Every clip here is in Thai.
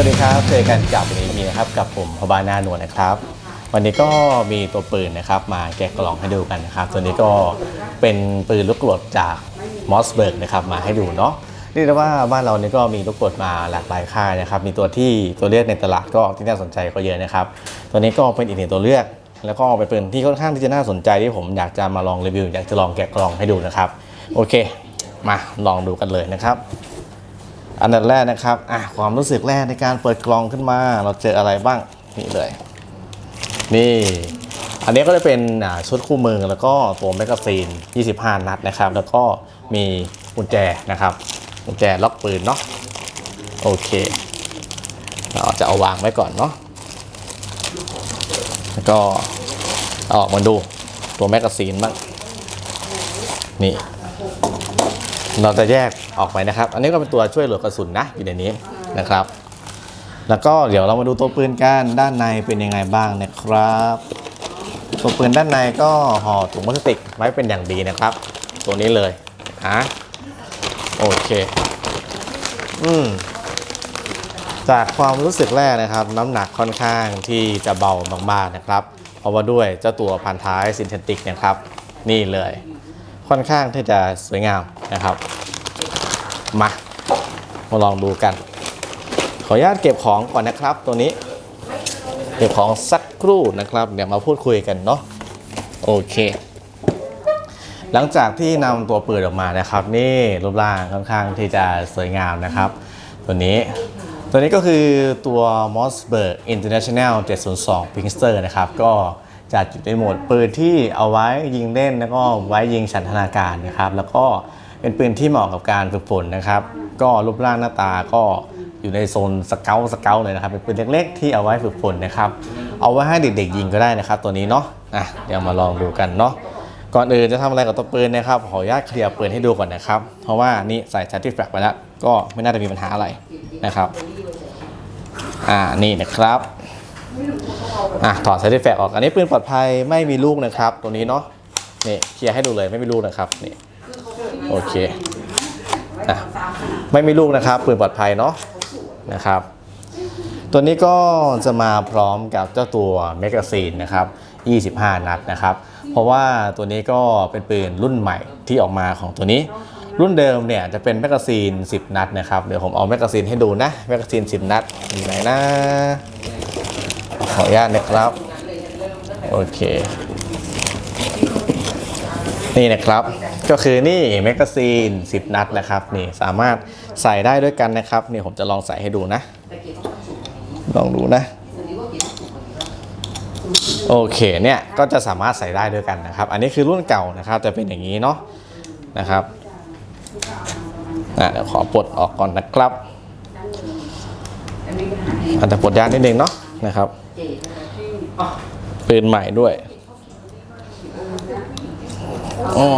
วัสดีครับ เจอกันกับวันนี้มีนะครับกับผมพบานาหนวลนะครับ วันนี้ก็มีตัวปืนนะครับ มาแกะกล่องให้ดูกันนะครับ ตัวนี้ก็เป็นปืนลูกกรดจากมอสเบิร์กนะครับมาให้ดูเนาะเรียกได้ว่าบ้านเรานี่ก็มีลูกกรดมาหลากหลายค่ายนะครับ มีตัวที่ตัวเลือกในตลาดก็ที่น่าสนใจก็เยอะนะครับ ตัวนี้ก็เป็นอีกหนึ่งตัวเลือก แล้วก็เป็นปืนที่ค่อนข้างที่จะน่าสนใจที่ผมอยากจะมาลองรีวิวอยากจะลองแกะกล่องให้ดูนะครับ โอเค มาลองดูกันเลยนะครับ อันดับแรกนะครับอะความรู้สึกแรกในการเปิดกล่องขึ้นมา เราเจออะไรบ้างนี่เลย นี่ อันนี้ก็จะเป็นชุดคู่มือแล้วก็ตัวแมกกาซีน 25 นัดนะครับ แล้วก็มีกุญแจนะครับกุญแจล็อกปืนเนาะโอเค เราจะเอาวางไว้ก่อนเนาะแล้วก็อออกมาดูตัวแมกกาซีนบ้างนี่ เราจะแยกออกไปนะครับ อันนี้ก็เป็นตัวช่วยโหลดกระสุนนะอยู่ในนี้นะครับ แล้วก็เดี๋ยวเรามาดูตัวปืนกันด้านในเป็นยังไงบ้างนะครับ ตัวปืนด้านในก็ห่อถุงพลาสติกไว้เป็นอย่างดีนะครับ ตัวนี้เลยนะโอเค อืมจากความรู้สึกแรกนะครับ น้ำหนักค่อนข้างที่จะเบามากๆนะครับ เพราะว่าด้วยเจ้าตัวพันท้ายซินเทติกนะครับ นี่เลย ค่อนข้างที่จะสวยงามนะครับ มามาลองดูกัน ขออนุญาตเก็บของก่อนนะครับ ตัวนี้ เก็บของสักครู่นะครับ เดี๋ยวมาพูดคุยกันเนาะโอเค หลังจากที่นำตัวปืนออกมานะครับ นี่รูปร่างค่อนข้างที่จะสวยงามนะครับ ตัวนี้ตัวนี้ก็คือตัว Mossberg International 702 Pinster นะครับ ก็ จะจุดในโหมดปืนที่เอาไว้ยิงเล่นแล้วก็ไว้ยิงฉันทนาการนะครับ แล้วก็เป็นปืนที่เหมาะกับการฝึกฝนนะครับ ก็รูปร่างหน้าตาก็อยู่ในโซนสเกลสเกลเลยนะครับ เป็นปืนเล็กๆ ที่เอาไว้ฝึกฝนนะครับ เอาไว้ให้เด็กๆยิงก็ได้นะครับ ตัวนี้เนาะอะเดี๋ยวมาลองดูกันเนาะก่อนอื่นจะทำอะไรกับตัวปืนนะครับขออนุญาตเคลียร์ปืนให้ดูก่อนนะครับ เพราะว่านี่ใส่ชาร์ติแฟกไปแล้วก็ไม่น่าจะมีปัญหาอะไรนะครับ อ่านี่นะครับ อะถอดชาร์แฟกออก อันนี้ปืนปลอดภัยไม่มีลูกนะครับ ตัวนี้เนาะนี่เคลียร์ให้ดูเลยไม่มีลูกนะครับนี่โอเคอะไม่มีลูกนะครับปืนปลอดภัยเนาะนะครับ ตัวนี้ก็จะมาพร้อมกับเจ้าตัวแมกกาซีนนะครับ 25 นัดนะครับ เพราะว่าตัวนี้ก็เป็นปืนรุ่นใหม่ที่ออกมาของตัวนี้ รุ่นเดิมเนี่ยจะเป็นแมกกาซีน 10 นัดนะครับ เดี๋ยวผมเอาแมกกาซีนให้ดูนะแมกกาซีน 10 นัดอยู่ไหนนะ ออนุญาตนะครับ โอเค นี่นะครับ ก็คือนี่แมกกาซีน 10 นัดนะครับ นี่สามารถใส่ได้ด้วยกันนะครับ นี่ผมจะลองใส่ให้ดูนะ ลองดูนะ โอเคเนี่ยก็จะสามารถใส่ได้ด้วยกันนะครับ อันนี้คือรุ่นเก่านะครับจะเป็นอย่างนี้เนาะนะครับอะเดี๋ยวขอปลดออกก่อนนะครับอาจจะปลดยากนิดนึงเนาะ นะครับ ปืนใหม่ด้วยอ๋อ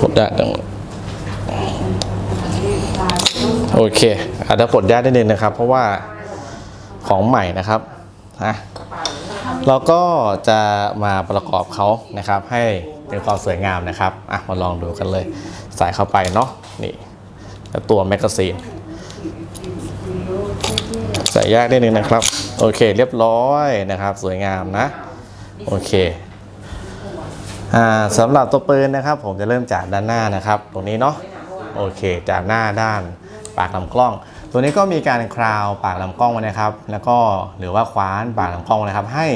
ปลดยากจังโอเค อาจจะปลดยากนิดนึงนะครับ เพราะว่าของใหม่นะครับนะเราก็จะมาประกอบเขานะครับ ให้เป็นความสวยงามนะครับอะมาลองดูกันเลย ใส่เข้าไปเนาะนี่แล้วตัวแมกกาซีน ใส่ยากนิดนึงนะครับ โอเค เรียบร้อยนะครับ สวยงามนะ โอเคอ่าสำหรับตัวปืนนะครับ ผมจะเริ่มจากด้านหน้านะครับ ตรงนี้เนาะโอเค จากหน้าด้านปากลำกล้อง ตัวนี้ก็มีการคราวปากลำกล้องไว้นะครับ แล้วก็หรือว่าคว้านปากลำกล้องนะครับ ให้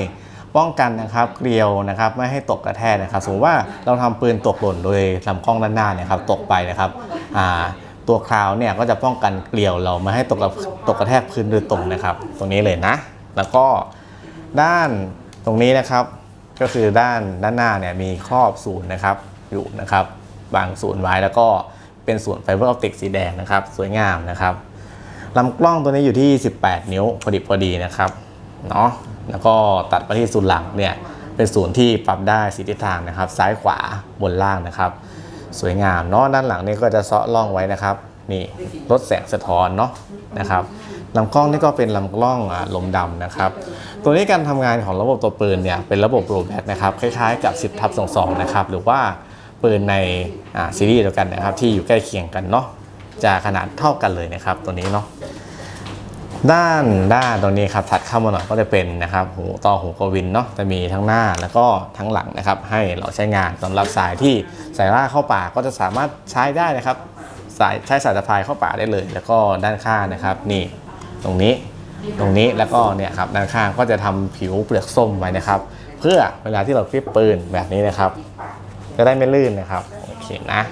ป้องกันนะครับเกลียวนะครับไม่ให้ตกกระแทกนะครับสมมติว่าเราทำปืนตกหล่นโดยลำกล้องด้านหน้าเนี่ยครับตกไปนะครับอ่า ตัวคราวเนี่ยก็จะป้องกันเกลียวเราไม่ให้ตกกระตกกระแทกพื้นโดยตรงนะครับ ตรงนี้เลยนะ แล้วก็ด้านตรงนี้นะครับ ก็คือด้านด้านหน้าเนี่ยมีครอบศูนย์นะครับอยู่นะครับบางศูนย์ไว้แล้วก็เป็นส่วนไฟเบอร์ออปติกสีแดงนะครับสวยงามนะครับลำกล้องตัวนี้อยู่ที่ 18 นิ้วพอดีพอดีนะครับเนาะแล้วก็ตัดมาที่ศูนย์หลังเนี่ยเป็นศูนย์ที่ปรับได้สีทิศทางนะครับ ซ้ายขวาบนล่างนะครับ สวยงามเนาะด้านหลังนี่ก็จะเซาะล่องไว้นะครับนี่ลดแสงสะท้อนเนาะนะครับลำกล้องนี่ก็เป็นลำกล้องอลมดำนะครับ ตัวนี้การทำงานของระบบตัวปืนเนี่ยเป็นระบบโรแบทนะครับคล้ายๆกับ 10ทับ22นะครับหรือว่าปืนในซีรีส์เดียวกันนะครับที่อยู่ใกล้เคียงกันเนาะจะขนาดเท่ากันเลยนะครับตัวนี้เนาะ ด้านด้านตรงนี้ครับถัดเข้ามาหน่อยก็จะเป็นนะครับหูต่อหูกวินเนาะจะมีทั้งหน้าแล้วก็ทั้งหลังนะครับ ให้เราใช้งานสำหรับสายที่สายล่าเข้าป่าก็จะสามารถใช้ได้นะครับ สายใช้สายสะพายเข้าป่าได้เลย แล้วก็ด้านข้างนะครับ นี่ตรงนี้ตรงนี้แล้วก็เนี่ยครับด้านข้างก็จะทำผิวเปลือกส้มไว้นะครับ เพื่อเวลาที่เราคลิปปืนแบบนี้นะครับ จะได้ไม่ลื่นนะครับโอเคนะ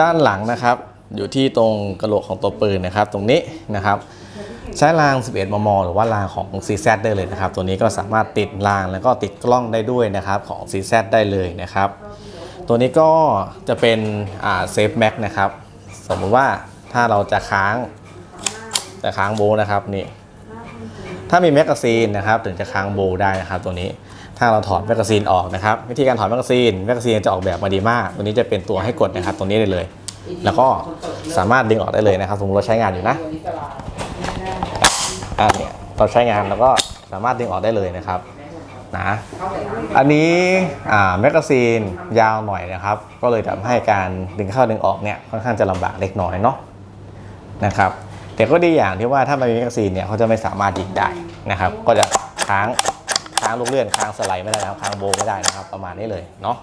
ด้านหลังนะครับ อยู่ที่ตรงกระโหลกของตัวปืนนะครับ ตรงนี้นะครับ ใช้ราง 11 มม หรือว่ารางของ CZ ได้เลยนะครับ ตัวนี้ก็สามารถติดรางแล้วก็ติดกล้องได้ด้วยนะครับของ CZ ได้เลยนะครับ ตัวนี้ก็จะเป็นเซฟแม็กนะครับ สมมุติว่าถ้าเราจะค้างจะค้างโบนะครับนี่ถ้ามีแมกกาซีนนะครับถึงจะค้างโบได้นะครับตัวนี้ถ้าเราถอดแมกกาซีนออกนะครับ วิธีการถอดแมกกาซีนแมกกาซีนจะออกแบบมาดีมาก ตัวนี้จะเป็นตัวให้กดนะครับตรงนี้ได้เลย แล้วก็สามารถดึงออกได้เลยนะครับ สมมติเราใช้งานอยู่นะอ่าเนี่ยเราใช้งานแล้วก็สามารถดึงออกได้เลยนะครับนะอันนี้อ่าแมกกาซีนยาวหน่อยนะครับ ก็เลยทำให้การดึงเข้าดึงออกเนี่ยค่อนข้างจะลำบากเล็กน้อยเนาะนะครับแต่ก็ดีอย่างที่ว่าถ้าไม่มีแมกกาซีนเนี่ยเขาจะไม่สามารถยิงได้นะครับ ก็จะค้าง ค้างลูกเลื่อนค้างสไลด์ไม่ได้นะครับค้างโบไม่ได้นะครับ ประมาณนี้เลยเนาะ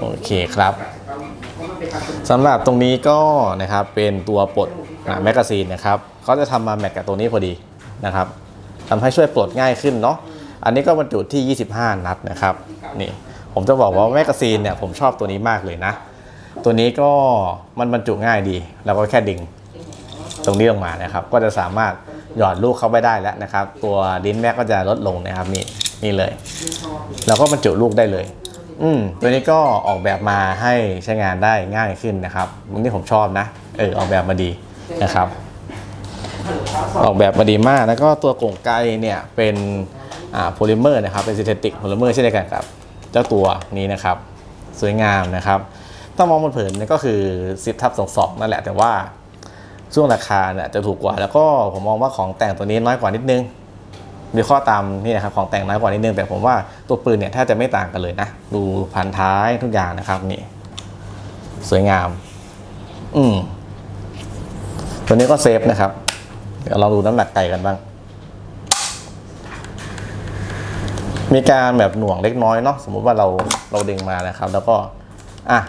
โอเคครับสำหรับตรงนี้ก็นะครับเป็นตัวปลดแมกกาซีนนะครับเขาจะทำมาแมทกับตัวนี้พอดีนะครับทำให้ช่วยปลดง่ายขึ้นเนาะอันนี้ก็บรรจุที่ 25 นัดนะครับนี่ผมจะบอกว่าแมกกาซีนเนี่ยผมชอบตัวนี้มากเลยนะ ตัวนี้ก็มันบรรจุง่ายดีเราก็แค่ดึง ตรงนี้ลงมานะครับ ก็จะสามารถ หยอดลูกเข้าไปได้แล้วนะครับ ตัวลิ้นแม็กก็จะลดลงนะครับนี่นี่เลยเราก็บรรจุลูกได้เลย อืมตัวนี้ก็ออกแบบมาให้ใช้งานได้ง่ายขึ้นนะครับมันที่ผมชอบนะเออออกแบบมาดีนะครับ ออกแบบมาดีมากแล้วก็ตัวกล่องไกเนี่ยเป็นอ่าโพลิเมอร์นะครับเป็นซินเทติกโพลิเมอร์เช่นเดียวกันกับเจ้าตัวนี้นะครับ สวยงามนะครับถ้ามองบนเผินนี่ก็คือซิปทับสองสองนั่นแหละแต่ว่า ช่วงราคาเนี่ยจะถูกกว่า แล้วก็ผมมองว่าของแต่งตัวนี้น้อยกว่านิดนึงมีข้อตามนี่นะครับของแต่งน้อยกว่านิดนึง แต่ผมว่าตัวปืนเนี่ยแทบจะไม่ต่างกันเลยนะ ดูพันท้ายทุกอย่างนะครับนี่ สวยงาม อืมตัวนี้ก็เซฟนะครับ เดี๋ยวลองดูน้ำหนักไก่กันบ้าง มีการแบบหน่วงเล็กน้อยเนาะสมมุติว่าเราเราดึงมานะครับ แล้วก็ อะ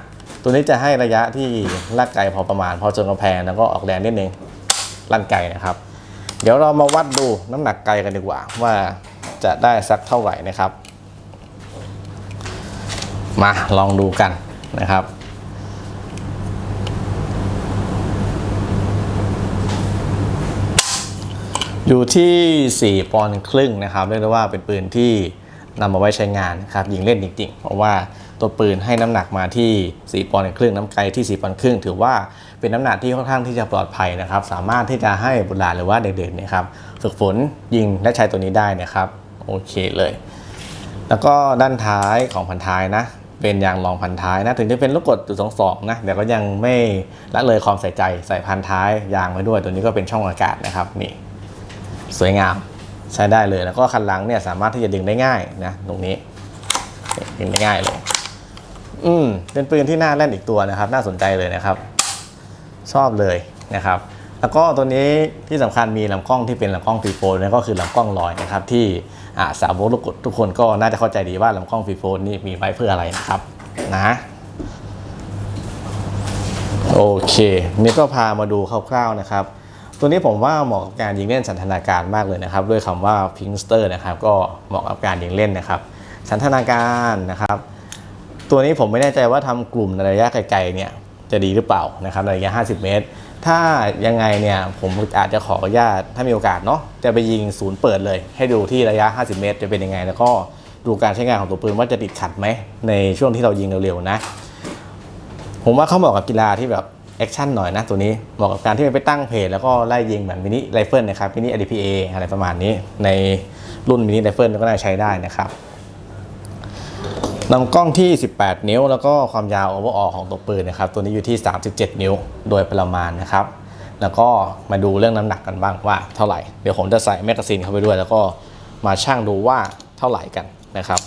ตัวนี้จะให้ระยะที่ลากไกพอประมาณ พอจนกำแพงแล้วก็ออกแรงนิดนึงลั่นไกลนะครับ เดี๋ยวเรามาวัดดูน้ำหนักไกลกันดีกว่า ว่าจะได้สักเท่าไหร่นะครับ มาลองดูกันนะครับอยู่ที่ 4 ปอนด์ครึ่งนะครับเรียกได้ว่าเป็นปืนที่นำมาไว้ใช้งานครับยิงเล่นจริงๆ เพราะว่า ตัวปืนให้น้ำหนักมาที่ 4ปอนด์ครึ่งน้ำไกลที่ 4ปอนด์ครึ่งถือว่าเป็นน้ำหนักที่ค่อนข้างที่จะปลอดภัยนะครับ สามารถที่จะให้บุตรหลานหรือว่าเด็กๆนะครับฝึกฝนยิงและใช้ตัวนี้ได้นะครับโอเคเลย แล้วก็ด้านท้ายของพันท้ายนะ เป็นยางรองพันท้ายนะถึงจะเป็นลูกกดจุดสองสองนะแต่ก็ยังไม่ละเลยความใส่ใจใส่พันท้ายยางไว้ด้วย ตัวนี้ก็เป็นช่องอากาศนะครับนี่สวยงามใช้ได้เลยแล้วก็คันหลังเนี่ยสามารถที่จะดึงได้ง่ายนะตรงนี้ดึงได้ง่ายเลย อืมเป็นปืนที่น่าเล่นอีกตัวนะครับ น่าสนใจเลยนะครับ ชอบเลยนะครับ แล้วก็ตัวนี้ที่สำคัญมีลำกล้องที่เป็นลำกล้องฟีโฟนนั่นก็คือลำกล้องลอยนะครับ ที่สาวกลูกกดทุกคนก็น่าจะเข้าใจดีว่าลำกล้องฟีโฟนนี่มีไว้เพื่ออะไรนะครับนะโอเค นี่ก็พามาดูคร่าวๆนะครับ ตัวนี้ผมว่าเหมาะกับการยิงเล่นสันทนาการมากเลยนะครับ ด้วยคำว่า Pinkster นะครับ ก็เหมาะกับการยิงเล่นนะครับ สันทนาการนะครับ ตัวนี้ผมไม่แน่ใจว่าทำกลุ่มในระยะไกลๆเนี่ยจะดีหรือเปล่านะครับในระยะ 50 เมตร ถ้ายังไงเนี่ยผมอาจจะขออนุญาตถ้ามีโอกาสเนาะจะไปยิงศูนย์เปิดเลย ให้ดูที่ระยะ 50 เมตร จะเป็นยังไง แล้วก็ดูการใช้งานของตัวปืนว่าจะติดขัดไหมในช่วงที่เรายิงเร็วๆนะ ผมว่าเขาเหมาะกับกีฬาที่แบบแอคชั่นหน่อยนะตัวนี้เหมาะกับการที่ไปตั้งเพจแล้วก็ไล่ยิงเหมือนมินิไรเฟิลนะครับมินิ ADPA อะไรประมาณนี้ ในรุ่นมินิไรเฟิลก็น่าใช้ได้นะครับ ลำกล้องที่ 18 นิ้ว แล้วก็ความยาวโอเวอร์ออของตัวปืนนะครับตัวนี้อยู่ที่ 37 นิ้วโดยประมาณนะครับ แล้วก็มาดูเรื่องน้ำหนักกันบ้างว่าเท่าไหร่ เดี๋ยวผมจะใส่แมกกาซีนเข้าไปด้วย แล้วก็มาชั่งดูว่าเท่าไหร่กันนะครับ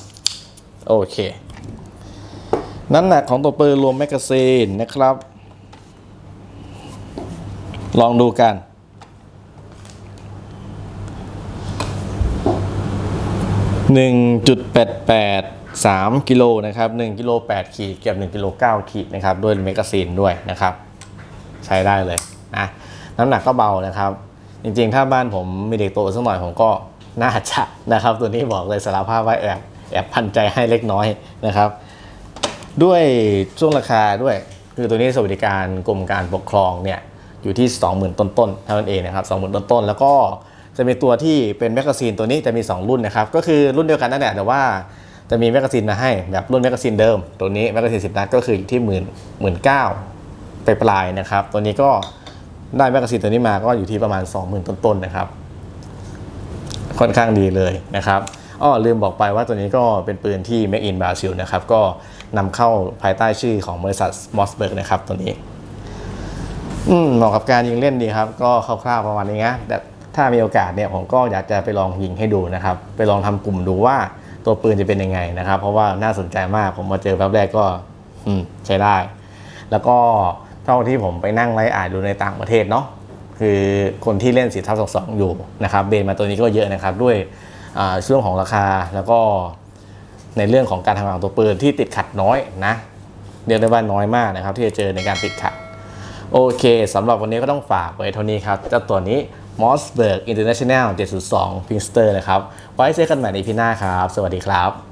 โอเค น้ำหนักของตัวปืนรวมแมกกาซีนนะครับ ลองดูกัน1.88 3กิโลนะครับ1กิโล8ขีดเกือบ1กิโล9ขีดนะครับด้วยเมกาซีนด้วยนะครับ ใช้ได้เลยนะน้ำหนักก็เบานะครับ จริงๆ ถ้าบ้านผมมีเด็กโตสักหน่อยผมก็น่าจะนะครับ ตัวนี้บอกเลยสารภาพว่าแอบแอบพันใจให้เล็กน้อยนะครับ ด้วยช่วงราคาด้วยคือตัวนี้สวัสดิการกรมการปกครองเนี่ยอยู่ที่ 20,000 ต้นๆเท่านั้นเองนะครับ20,000ต้นๆแล้วก็จะมีตัวที่เป็นแมกกาซีนตัวนี้จะมี 2 รุ่นนะครับ ก็คือรุ่นเดียวกันนั่นแหละแต่ว่า จะมีแมกกาซีนมาให้แบบรุ่นแมกกาซีนเดิม ตัวนี้แมกกาซีน10นัดก็คืออยู่ที่หมื่นหมื่นเก้าไปปลายนะครับ ตัวนี้ก็ได้แมกกาซีนตัวนี้มาก็อยู่ที่ประมาณ 20,000 ต้นๆนะครับ ค่อนข้างดีเลยนะครับอ้อลืมบอกไปว่าตัวนี้ก็เป็นปืนที่ Make in Brazil นะครับ ก็นำเข้าภายใต้ชื่อของบริษัท m o s b e r g นะครับ ตัวนี้ อืมเหมาะกับการยิงเล่นดีครับ ก็คร่าวๆประมาณนี้นะแต่ถ้ามีโอกาสเนี่ยผมก็อยากจะไปลองยิงให้ดูนะครับ ไปลองทำกลุ่มดูว่า ตัวปืนจะเป็นยังไงนะครับ เพราะว่าน่าสนใจมากผมมาเจอแป๊บแรกก็ใช้ได้ แล้วก็เท่าที่ผมไปนั่งไล่อ่านดูในต่างประเทศเนาะคือคนที่เล่นสีทับสองสองอยู่นะครับเบนมาตัวนี้ก็เยอะนะครับด้วยช่วงของราคาแล้วก็ในเรื่องของการทำงานของตัวปืนที่ติดขัดน้อยนะเรียกได้ว่าน้อยมากนะครับ ที่จะเจอในการติดขัด โอเคสำหรับวันนี้ก็ต้องฝากไว้เท่านี้ครับเจ้าตัวนี้ m o s b e r g International 7.2 Pinster นะครับ ไว้เจอกันใหม่ในพีหน้าครับ สวัสดีครับ